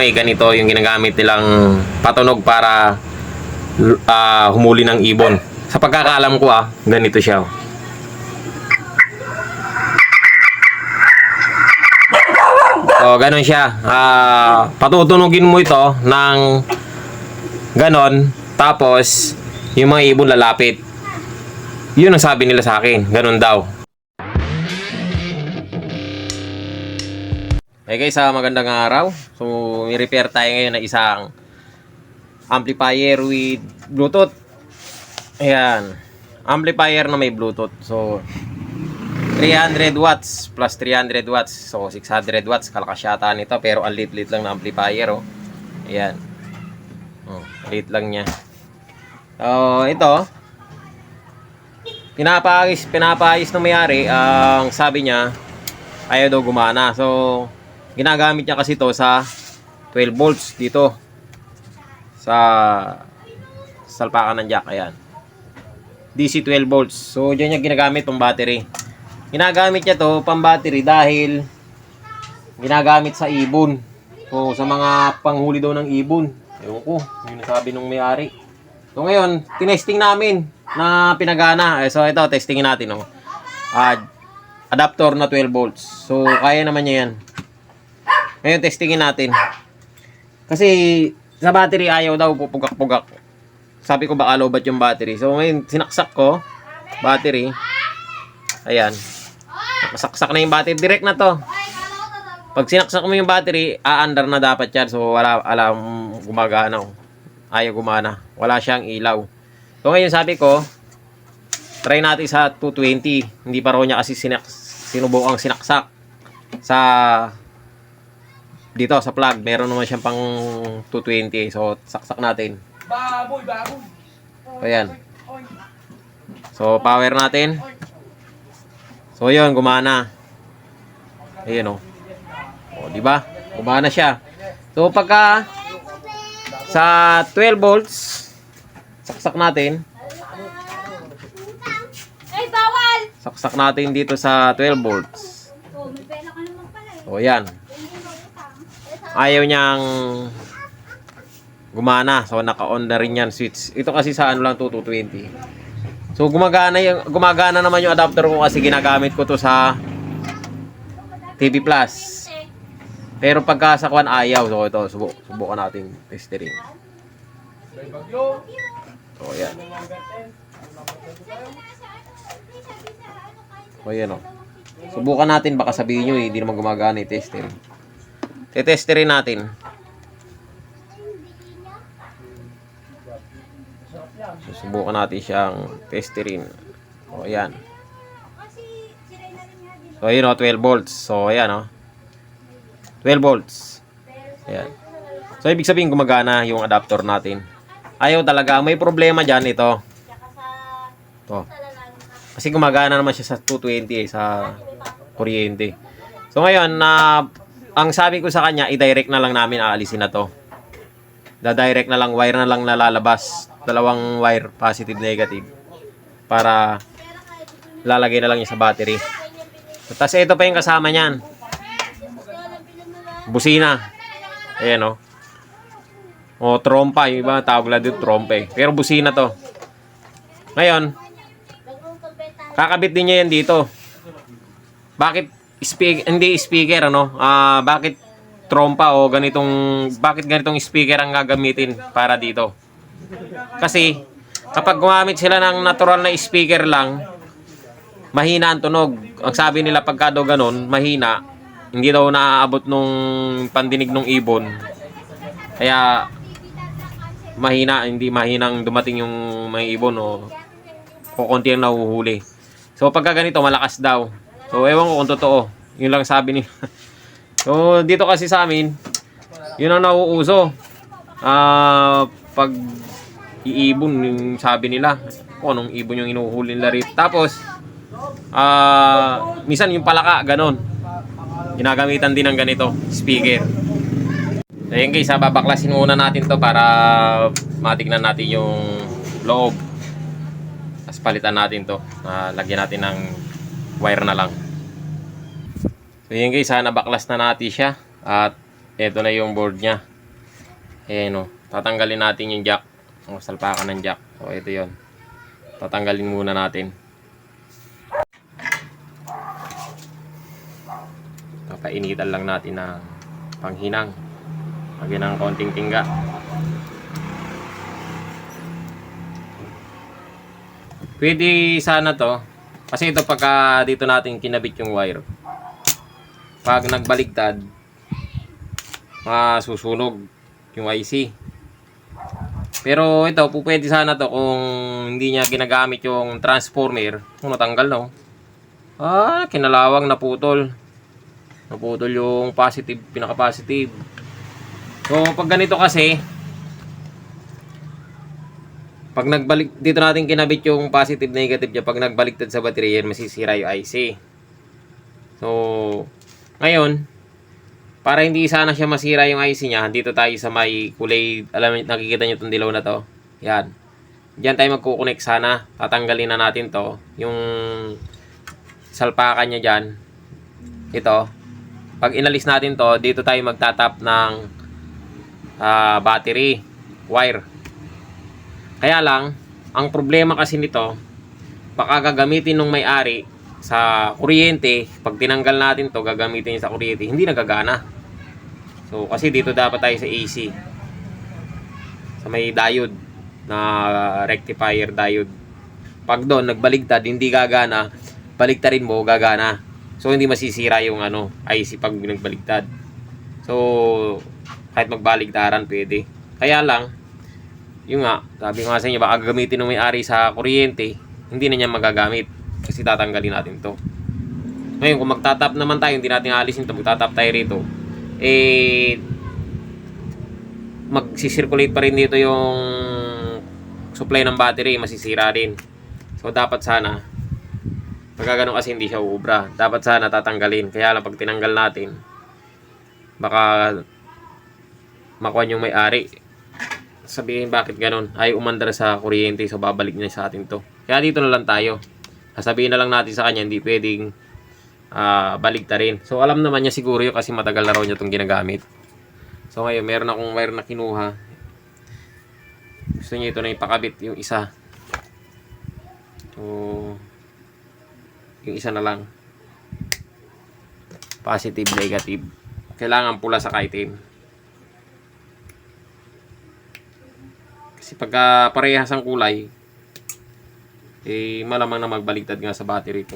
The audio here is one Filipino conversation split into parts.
Eh, ganito yung ginagamit nilang patunog para ah, humuli ng ibon. Sa pagkakaalam ko ah, ganito siya. oh. So, ganun siya. Ah, patutunugin mo ito ng ganon. Tapos, yung mga ibon lalapit. Yun ang sabi nila sa akin. Ganun daw. Hey guys, ah, magandang araw. So, i-repair tayo ngayon na isang amplifier with Bluetooth. Ayan. Amplifier na may Bluetooth. So, 300 watts plus 300 watts. So, 600 watts. Kalakas yata nito. Pero ang lit-lit lang na amplifier, oh. Ayan. Oh, lit lang niya. So, ito. Pinapayos, pinapayos ng mayari. Ang sabi niya, ayaw daw gumana. So, ginagamit niya kasi to sa 12 volts dito. Sa salpakan ng jack. Ayan. DC 12 volts. So, dyan niya ginagamit pang battery. Ginagamit niya to pang battery dahil ginagamit sa ibon. So, sa mga panghuli daw ng ibon. Ewan ko, yung nasabi nung may-ari. So, ngayon, tinesting namin na pinagana. Eh, so, ito, testingin natin. Oh. Ah, adapter na 12 volts. So, kaya naman niya yan. Ngayon, testingin natin. Kasi, sa battery, ayaw daw pupugak-pugak. Sabi ko, baka lobat yung battery. So, ngayon, sinaksak ko, battery. Ayan. Nakasaksak na yung battery. Direct na to. Pag sinaksak mo yung battery, aandar na dapat yan. So, wala, alam, gumagana. Ayaw gumana. Wala siyang ilaw. So, ngayon sabi ko, try natin sa 220. Hindi pa raw niya kasi sinak, sinubukang sinaksak. Sa, dito, sa plug. Meron naman siyang pang 220. So, saksak natin. Baboy, baboy. Ayan. So, power natin. So, yun, gumana. Ayan, oh. O, di ba? Gumana siya. So, pagka sa 12 volts, saksak natin. Ay, bawal! Saksak natin dito sa 12 volts. Oh, may pera ka naman pala eh. O, yan. Ayaw niyang gumana. So, naka-on na rin yan switch. Ito kasi sa ano lang to, 220. So, gumagana, yung, gumagana naman yung adapter ko kasi ginagamit ko to sa TV Plus. Pero pagka sa kwan ayaw, so ito, subuk, subukan natin testering. So, ayan. So, ayan o. Subukan natin, baka sabihin nyo, eh, hindi naman gumagana yung tester. Tetesterin natin. So, subukan natin siyang testerin. O, ayan. Rin. So, ayun o, 12 volts. So, ayan o. 12 volts. Ayan. So, ibig sabihin gumagana yung adapter natin. Ayaw talaga. May problema dyan ito. Ito. Kasi gumagana naman siya sa 220 eh, sa kuryente. So, ngayon, na ang sabi ko sa kanya, i-direct na lang namin aalisin na to. Da-direct na lang, wire na lang nalalabas. Dalawang wire, positive, negative. Para lalagay na lang niya sa battery. Tapos ito pa yung kasama niyan. Busina. Ayan o. O, trompa. Yung iba tawag lang dito, trompa eh. Pero busina to. Ngayon, kakabit din niya yan dito. Bakit speak hindi speaker ano? Ah, bakit trompa o ganitong bakit ganitong speaker ang gagamitin para dito? Kasi kapag gumamit sila ng natural na speaker lang, mahina ang tunog. Ang sabi nila pagka daw ganun, mahina, hindi daw naaabot nung pandinig ng ibon. Kaya mahina, hindi mahinang dumating yung mga ibon o kukunti ang nahuhuli. So pagka ganito, malakas daw. So ewan ko kung totoo. Yun lang sabi nila. so dito kasi sa amin, yun ang nauuso. Ah, pag iibon yung sabi nila. Kung anong ibon yung inuhuli nila rito. Tapos, ah, minsan yung palaka, ganon. Ginagamitan din ng ganito, speaker. So yun guys, ha, babaklasin muna natin to para matignan natin yung loob. Tapos palitan natin to. Ah, lagyan natin ng wire na lang. So yun guys, ha, nabaklas na natin siya. At Ito na yung board niya. Ayan o. Tatanggalin natin yung jack. O, salpakan ng jack. O, ito yon. Tatanggalin muna natin. Papainitan lang natin ng panghinang. Lagyan ng konting tingga. Pwede sana to. Kasi ito pagka dito natin kinabit yung wire. Pag nagbaligtad, masusunog yung IC. Pero ito, po pwede sana to kung hindi niya ginagamit yung transformer. Kung natanggal no. Ah, kinalawang naputol. Naputol yung positive, pinaka-positive. So, pag ganito kasi, pag nagbalik, dito natin kinabit yung positive negative niya, pag nagbaliktad sa battery, yan masisira yung IC. So, ngayon, para hindi sana siya masira yung IC niya, dito tayo sa may kulay, alam nakikita niyo itong dilaw na to. Yan. Diyan tayo magkukunik sana. Tatanggalin na natin to. Yung salpakan niya dyan. Ito. Pag inalis natin to, dito tayo magtatap ng ah, battery wire. Kaya lang, ang problema kasi nito, baka gagamitin ng may-ari sa kuryente, pag tinanggal natin to, gagamitin niya sa kuryente, hindi nagagana. So, kasi dito dapat tayo sa AC. Sa may diode na rectifier diode. Pag doon, nagbaligtad, hindi gagana, baligtarin mo, gagana. So, hindi masisira yung ano, IC pag nagbaligtad. So, kahit magbaligtaran, pwede. Kaya lang, yung nga, sabi nga sa inyo, baka gamitin ng may-ari sa kuryente, hindi na niya magagamit. Kasi tatanggalin natin to. Ngayon, kung magtatap naman tayo, hindi natin alisin to, magtatap tayo rito, eh, magsisirculate pa rin dito yung supply ng battery, masisira rin. So, dapat sana, pagka ganun kasi hindi siya uubra, dapat sana tatanggalin. Kaya lang, pag tinanggal natin, baka makuha yung may-ari. Sabihin bakit ganun, ay umandar sa kuryente, so babalik niya sa atin to. Kaya dito na lang tayo. Sasabihin na lang natin sa kanya, hindi pwedeng ah baligtarin. So alam naman niya siguro yun kasi matagal na raw niya itong ginagamit. So ngayon, meron akong wire na kinuha. Gusto niya ito na ipakabit yung isa. So, yung isa na lang. Positive, negative. Kailangan pula sa item. Kasi pagka parehas ang kulay, eh malamang na magbaligtad nga sa battery ko.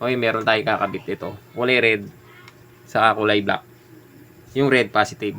Okay, meron tayong kakabit dito. Kulay red sa kulay black. Yung red positive.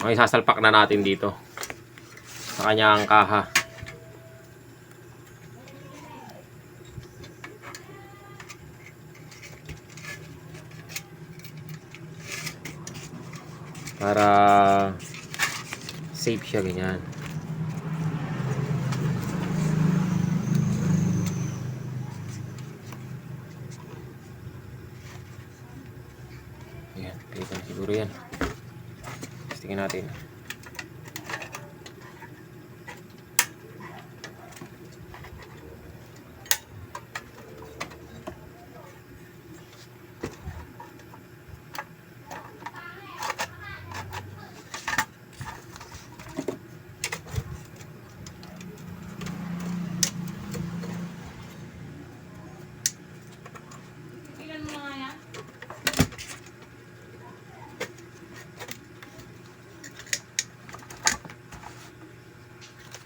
Okay, sasalpak na natin dito. Sa kanyang kaha. Para safe siya ganyan. Ayan, pilitan siguro yan. Tingnan natin.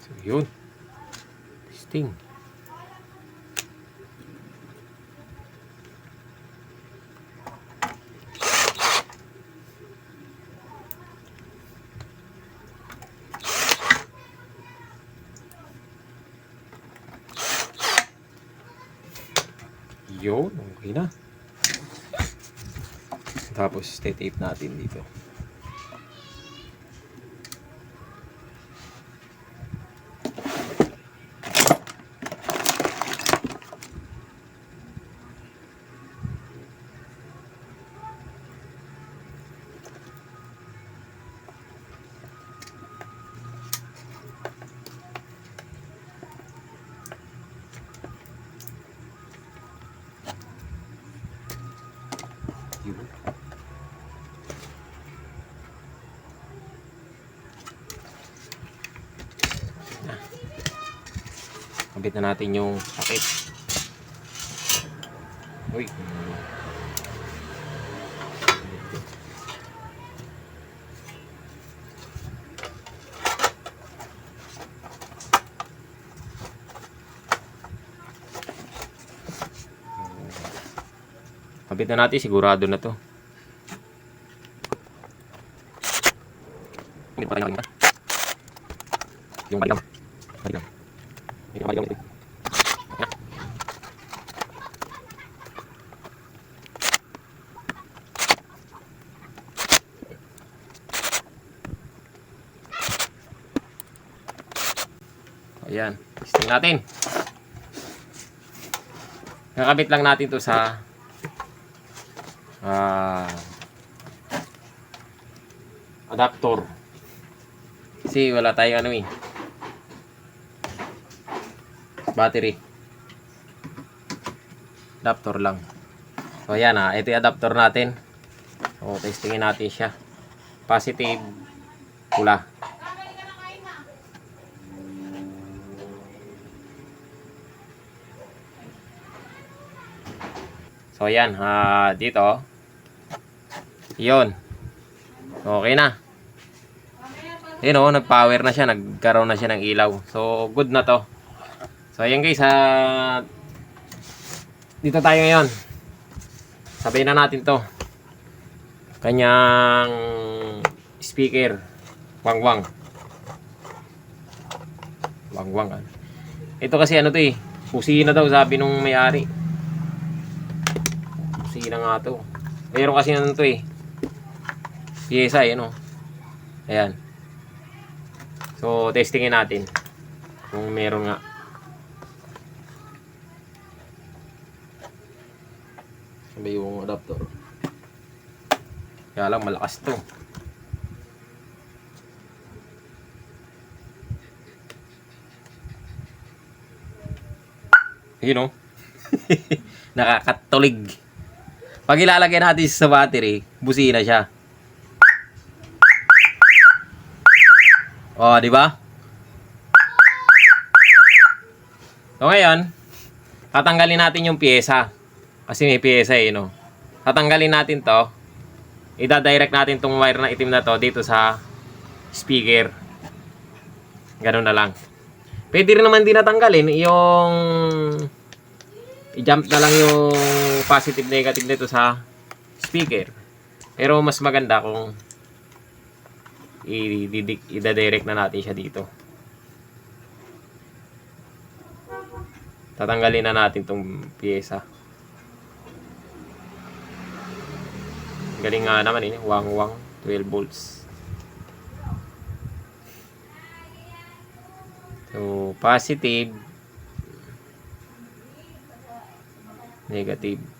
So, yun. Testing. Yun, okay na. Tapos, tape natin dito. Kabit na natin yung takip. Uy. Kabit na natin, sigurado na to. Hindi pa tayo Yung baligang. Baligang. Yung baligang ito. Ayan. Testing natin. Kakabit lang natin to sa ah adapter. Kasi wala tayong ano eh. Battery. Adapter lang. So ayan ah, ito yung adapter natin. So testingin natin siya. Positive pula. So ayan, ah dito. Yun. Okay na. Yun oh, nag-power na siya, nagkaroon na siya ng ilaw. So, good na to. So, ayan guys, ha. Dito tayo ngayon. Sabihin na natin to. Kanyang speaker. Wang-wang. Wang-wang. ah. Ito kasi ano to eh. Pusina daw sabi nung may-ari. Pusina nga to. Meron kasi ano to eh. PSI, ano. Ayan. So, testingin natin. Kung meron nga. Sabi yung adapter. Kaya lang, malakas to. Yun o. Nakakatulig. Pag ilalagay natin sa battery, busina siya. Oh, di ba? So ngayon, tatanggalin natin yung pyesa. Kasi may pyesa eh, no? Tatanggalin natin to. Ida-direct natin tong wire na itim na to dito sa speaker. Ganun na lang. Pwede rin naman din natanggalin yung i-jump na lang yung positive negative nito sa speaker. Pero mas maganda kung ida-direct na natin siya dito. Tatanggalin na natin tong pyesa. Galing nga naman eh, wang wang 12 volts. So, positive negative.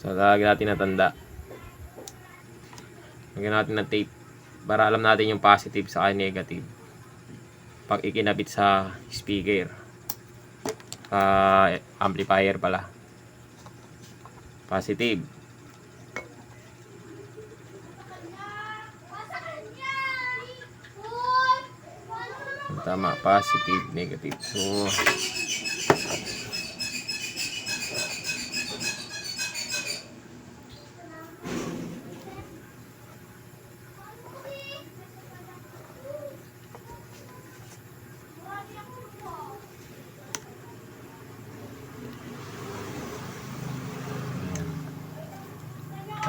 So, lagyan natin na tanda. Lagyan natin ng tape para alam natin yung positive sa negative. Pag ikinabit sa speaker. Ah amplifier pala. Positive. Tama positive negative. So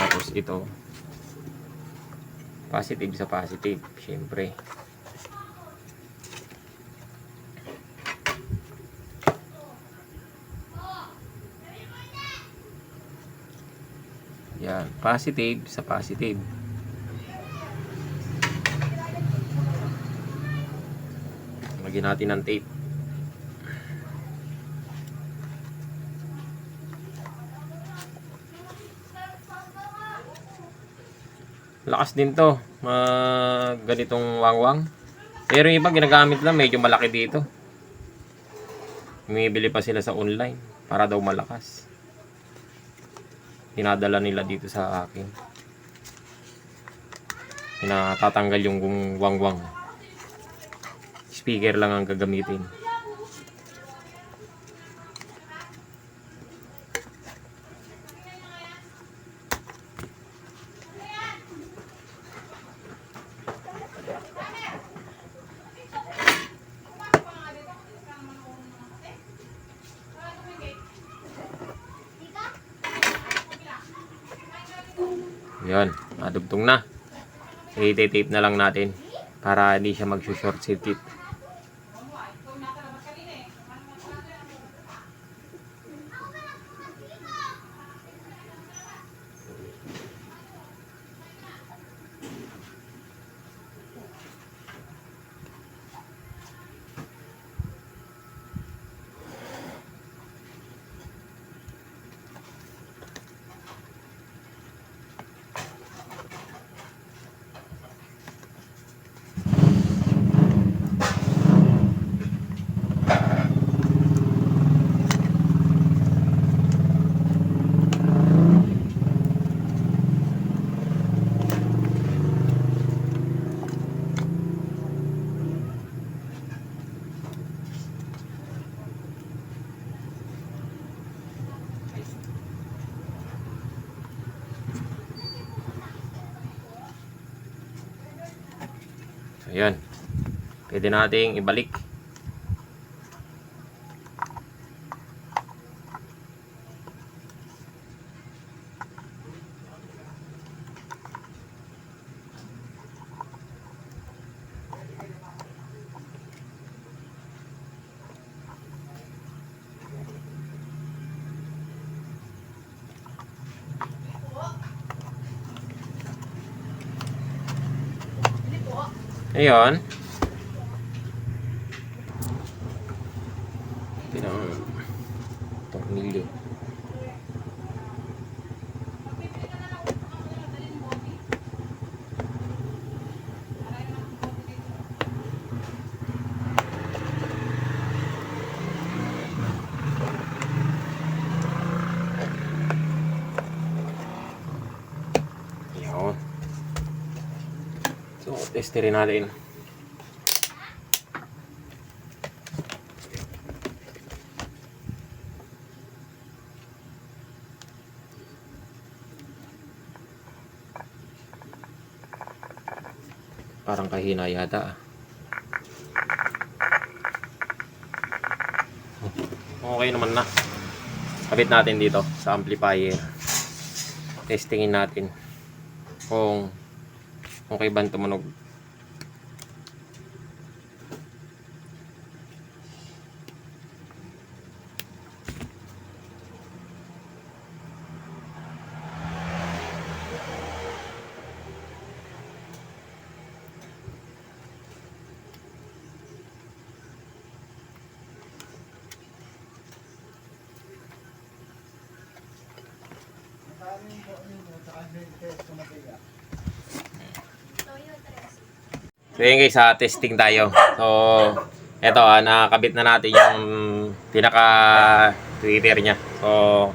Tapos ito. Positive sa positive, syempre. Yan, positive sa positive. Lagyan natin ng tape. Lakas din to. Mga ganitong wangwang. Pero yung iba ginagamit lang medyo malaki dito. Bumibili pa sila sa online para daw malakas. Dinadala nila dito sa akin. Pinatatanggal yung wangwang. Speaker lang ang gagamitin. Yun, nadugtong na. I-tape na lang natin para hindi siya mag-short circuit. Ayan. Pwede nating ibalik. Ayun. So, testerin natin. Parang kahina yata. ah. Okay naman na. Kabit natin dito sa amplifier. Testingin natin kung okay ba tumunog. So yun guys, sa testing tayo. So, eto ah, nakakabit na natin yung pinaka Twitter niya. So,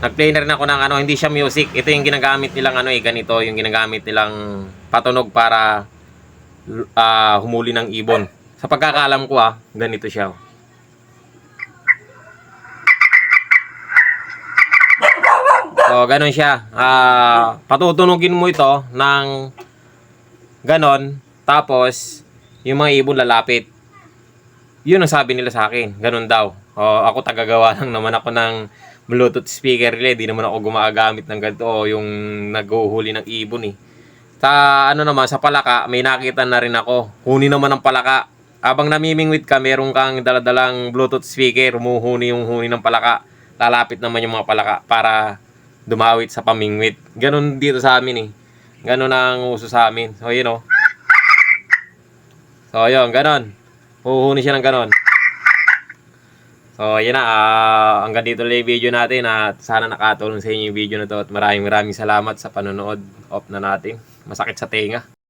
nag-play na ako ng ano, hindi siya music. Ito yung ginagamit nilang ano eh, ganito yung ginagamit nilang patunog para ah, humuli ng ibon. Sa pagkakalam ko ah, ganito siya. So, ganun siya. Ah, patutunugin mo ito ng ganon, tapos yung mga ibon lalapit. Yun ang sabi nila sa akin. Ganun daw. O, ako tagagawa lang naman ako ng Bluetooth speaker relay. Di naman ako gumagamit ng ganito o yung naghuhuli ng ibon eh. Sa ano naman, sa palaka, may nakita na rin ako. Huni naman ng palaka. Habang namimingwit ka, meron kang daladalang Bluetooth speaker, humuhuni yung huni ng palaka. Lalapit naman yung mga palaka para dumawit sa pamingwit. Ganon dito sa amin eh. Ganon ang uso sa amin. So, yun o. So, yun, ganon. Huhuni siya ng ganon. So, yun na. ah, hanggang dito lang yung video natin at sana nakatulong sa inyo yung video na to at maraming maraming salamat sa panonood. Off na natin. Masakit sa tenga.